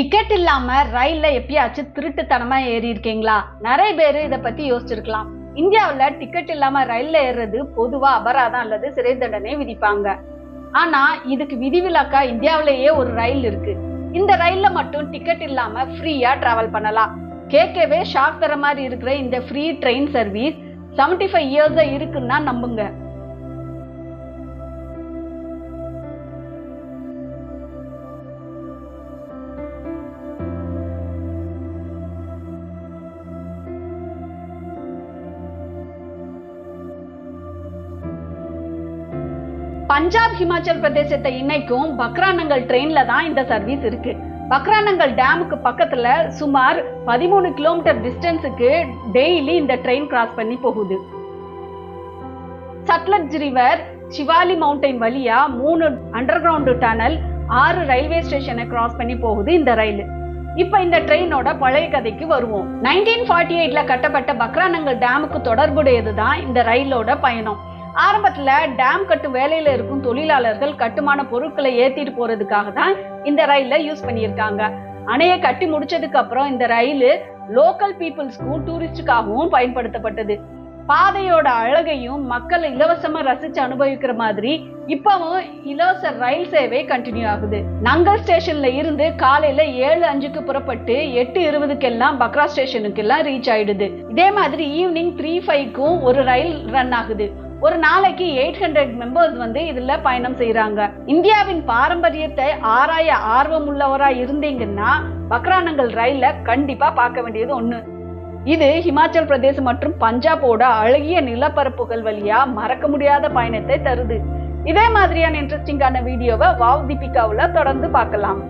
Ticket இல்லாம ரயில்ல எப்பயாச்சும் திருட்டுத்தனமா ஏறி இருக்கீங்களா நிறைய பேர் இதை பத்தி யோசிச்சிருக்கலாம். இந்தியாவில் டிக்கெட் இல்லாம ரயில்ல ஏறுறது பொதுவா அபராதம் அல்லது சிறை தண்டனை விதிப்பாங்க. ஆனா இதுக்கு விதிவிலக்கா இந்தியாவிலேயே ஒரு ரயில் இருக்கு. இந்த ரயில்ல மட்டும் டிக்கெட் இல்லாம ஃப்ரீயா டிராவல் பண்ணலாம். கேட்கவே ஷாக் தர மாதிரி இருக்கிற இந்த ஃப்ரீ ட்ரெயின் சர்வீஸ் 75 ஃபைவ் இயர்ஸா இருக்குன்னா நம்புங்க. பஞ்சாப் ஹிமாச்சல் பிரதேசத்தை இணைக்கும் பக்ரானங்கல் ட்ரெயின்ல தான் இந்த சர்வீஸ் இருக்கு. பக்ரானங்கள் டேமுக்கு பக்கத்துல சுமார் பதிமூணு கிலோமீட்டர் டிஸ்டன்ஸுக்கு டெய்லி இந்த ட்ரெயின் கிராஸ் பண்ணி போகுது. சட்லஜ் ரிவர் சிவாலி மவுண்டைன் வழியா மூணு அண்டர் கிரவுண்ட் டனல் ஆறு ரயில்வே ஸ்டேஷனை கிராஸ் பண்ணி போகுது இந்த ரயில். இப்ப இந்த ட்ரெயினோட பழைய கதைக்கு வருவோம். நைன்டீன் ஃபார்ட்டி எயிட்ல கட்டப்பட்ட பக்ரானங்கல் டேமுக்கு தொடர்புடையது தான் இந்த ரயிலோட பயணம். ஆரம்பத்துல டேம் கட்டும் வேலையில இருக்கும் தொழிலாளர்கள் கட்டுமான பொருட்களை ஏத்திட்டு போறதுக்காக தான் இந்த ரயில யூஸ் பண்ணியிருக்காங்க. அணையை கட்டி முடிச்சதுக்கு அப்புறம் இந்த ரயில் லோக்கல் பீப்புள்ஸ்க்கும் டூரிஸ்டுக்காகவும் பயன்படுத்தப்பட்டது. பாதையோட அழகையும் மக்கள் இலவசமா ரசிச்சு அனுபவிக்கிற மாதிரி இப்பவும் இலவச ரயில் சேவை கண்டினியூ ஆகுது. நங்கல் ஸ்டேஷன்ல இருந்து காலையில ஏழு அஞ்சுக்கு புறப்பட்டு எட்டு இருபதுக்கெல்லாம் பக்ரா ஸ்டேஷனுக்கு எல்லாம் ரீச் ஆயிடுது. இதே மாதிரி ஈவினிங் த்ரீ ஃபைவ்க்கும் ஒரு ரயில் ரன் ஆகுது. ஒரு நாளைக்கு எயிட் ஹண்ட்ரட் மெம்பர்ஸ் வந்து இதில் பயணம் செய்கிறாங்க இந்தியாவின் பாரம்பரியத்தை ஆராய ஆர்வம் உள்ளவராக இருந்தீங்கன்னா பக்ரானங்கள் ரயில கண்டிப்பாக பார்க்க வேண்டியது ஒன்று இது ஹிமாச்சல் பிரதேசம் மற்றும் பஞ்சாபோட அழகிய நிலப்பரப்புகள் வழியா மறக்க முடியாத பயணத்தை தருது. இதே மாதிரியான இன்ட்ரெஸ்டிங்கான வீடியோவை வாவ் தீபிகாவில் தொடர்ந்து பார்க்கலாம்.